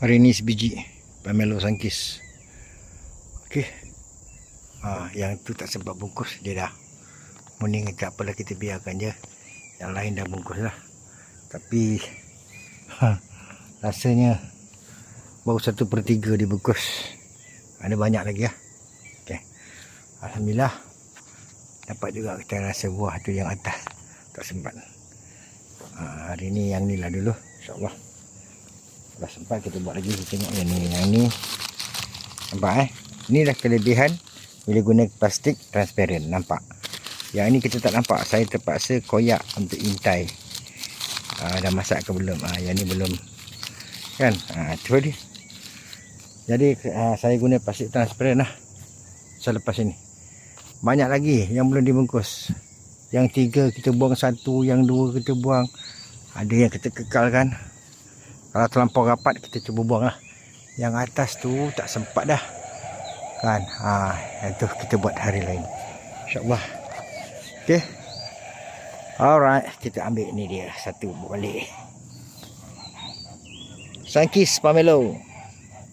Hari ni sebiji Pamelo sangkis. Okey. Ha, yang tu tak sempat bungkus dia dah. Mending tak apalah kita biarkan je. Yang lain dah bungkus lah. Tapi ha, rasanya baru satu per tiga dibungkus. Ada banyak lagi lah. Okey. Alhamdulillah. Dapat juga kita rasa buah tu yang atas. Tak sempat. Ha, hari ni yang ni lah dulu. InsyaAllah. Kalau sempat kita buat lagi kita tengok yang ni yang ni. Nampak eh? Inilah kelebihan bila guna plastik transparent nampak? Yang ini kita tak nampak saya terpaksa koyak untuk intai. Uh, dah masak ke belum? Uh, yang ni belum. Kan? Uh, dia. Jadi uh, saya guna plastik transparent lah. Selepas ini. Banyak lagi yang belum dibungkus. Yang tiga kita buang satu yang dua kita buang. Ada yang kita kekalkan kalau terlampau rapat kita cuba buang lah. Yang atas tu tak sempat dah. Kan? Ha yang tu kita buat hari lain. Insyaallah. Okey. Alright kita ambil ni dia. Satu balik Sankis Pamelo